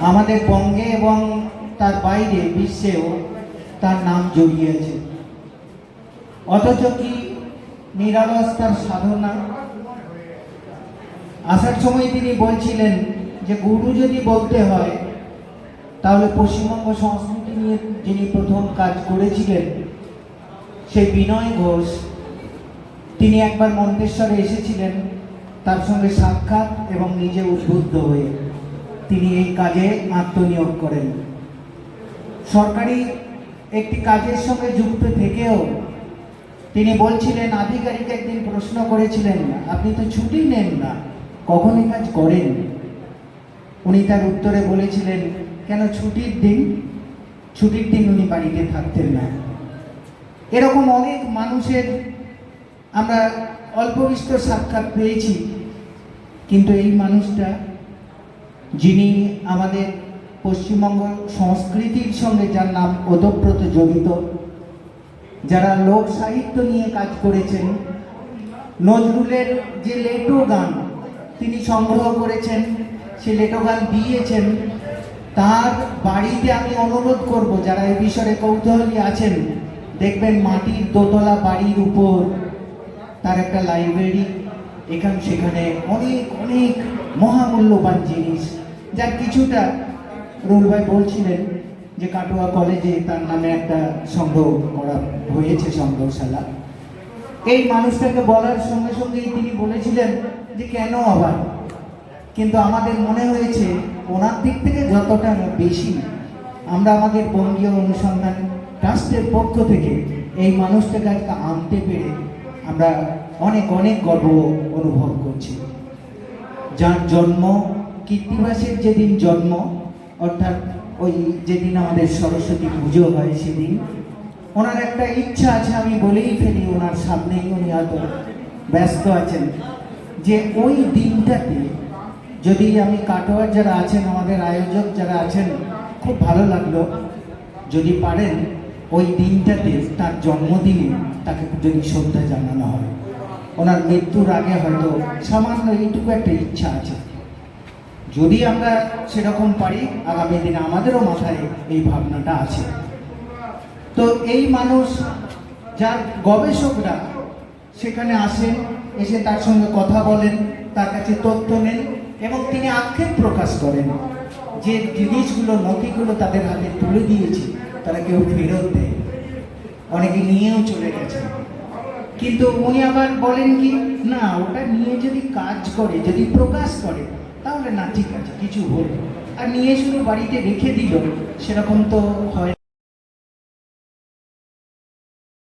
আমাদের বঙ্গে এবং তার বাইরে বিশ্বেও তার নাম জড়িয়েছে। অথচ কি নিরালস তার সাধনা? আসার সময় তিনি বলছিলেন যে, গুরু যদি বলতে হয়, তাহলে পশ্চিমবঙ্গ সংস্কৃতি নিয়ে যিনি প্রথম কাজ করেছিলেন, সেই বিনয় ঘোষ, তিনি একবার মন্তেশ্বরে এসেছিলেন, তার সঙ্গে সাক্ষাৎ এবং নিজে উদ্বুদ্ধ হয়ে। তিনি এই কাজে আত্মনিয়োগ করেন। সরকারি একটি কাজের সঙ্গে যুক্ত থেকেও তিনি বলছিলেন, আধিকারিক একদিন প্রশ্ন করেছিলেন, আপনি তো ছুটি নেন না, কখন এই কাজ করেন? উনি তার উত্তরে বলেছিলেন, কেন ছুটির দিন? ছুটির দিন উনি বাড়িতে থাকতেন না। এরকম অনেক মানুষের আমরা অল্প বিস্তর সাক্ষাৎ পেয়েছি, কিন্তু এই মানুষটা যিনি আমাদের পশ্চিমবঙ্গ সংস্কৃতির সঙ্গে যার নাম ওতপ্রোত জড়িত, যারা লোক সাহিত্য নিয়ে কাজ করেছেন, নজরুলের যে লেটো গান তিনি সংগ্রহ করেছেন, সে লেটো গান দিয়েছেন, তার বাড়িতে আমি অনুরোধ করব, যারা এই বিষয়ে কৌতূহলী আছেন, দেখবেন মাটির দোতলা বাড়ির উপর তার একটা লাইব্রেরি, এখান সেখানে অনেক অনেক মহামূল্যবান জিনিস যার কিছুটা রুল ভাই বলছিলেন যে কাটোয়া কলেজে তার নামে একটা সংগ্রহ করা হয়েছে, সংগ্রহশালা। এই মানুষটাকে বলার সঙ্গে সঙ্গেই তিনি বলেছিলেন যে, কেন আবার? কিন্তু আমাদের মনে হয়েছে, ওনার দিক থেকে যতটা বেশি আমরা আমাদের বঙ্গীয় অনুসন্ধান ট্রাস্টের পক্ষ থেকে এই মানুষটাকে আজকে আনতে পেরে আমরা অনেক অনেক গর্ব অনুভব করছি। যার জন্ম কীর্তিবাসের যেদিন জন্ম, অর্থাৎ ওই যেদিন আমাদের সরস্বতী পুজো হয় সেদিন, ওনার একটা ইচ্ছা আছে, আমি বলেই ফেলি, ওনার সামনেই উনি হয়তো ব্যস্ত আছেন, যে ওই দিনটাতে যদি আমি কাটোয়ার যারা আছেন, আমাদের আয়োজক যারা আছেন, খুব ভালো লাগল। যদি পারেন, ওই দিনটাতে তার জন্মদিনে তাকে যদি শ্রদ্ধা জানানো হয়। ওনার মৃত্যুর আগে হয়তো সামান্য এইটুকু একটা ইচ্ছা আছে। যদি আমরা সেরকম পারি, আগামী দিনে আমাদেরও মাথায় এই ভাবনাটা আছে। তো এই মানুষ, যার গবেষকরা সেখানে আসেন, এসে তার সঙ্গে কথা বলেন, তার কাছে তথ্য নেন এবং তিনি আক্ষেপ প্রকাশ করেন যে জিনিসগুলো, নথিগুলো তাদের হাতে তুলে দিয়েছে, তারা কেউ ফেরত দেয় অনেকে নিয়েও চলে গেছে কিন্তু উনি আবার বলেন কি, না, ওটা নিয়ে যদি কাজ করে, যদি প্রকাশ করে তাহলে না, ঠিক আছে, কিছু হলো আর নিয়ে শুধু বাড়িতে রেখে দিল, সেরকম তো হয়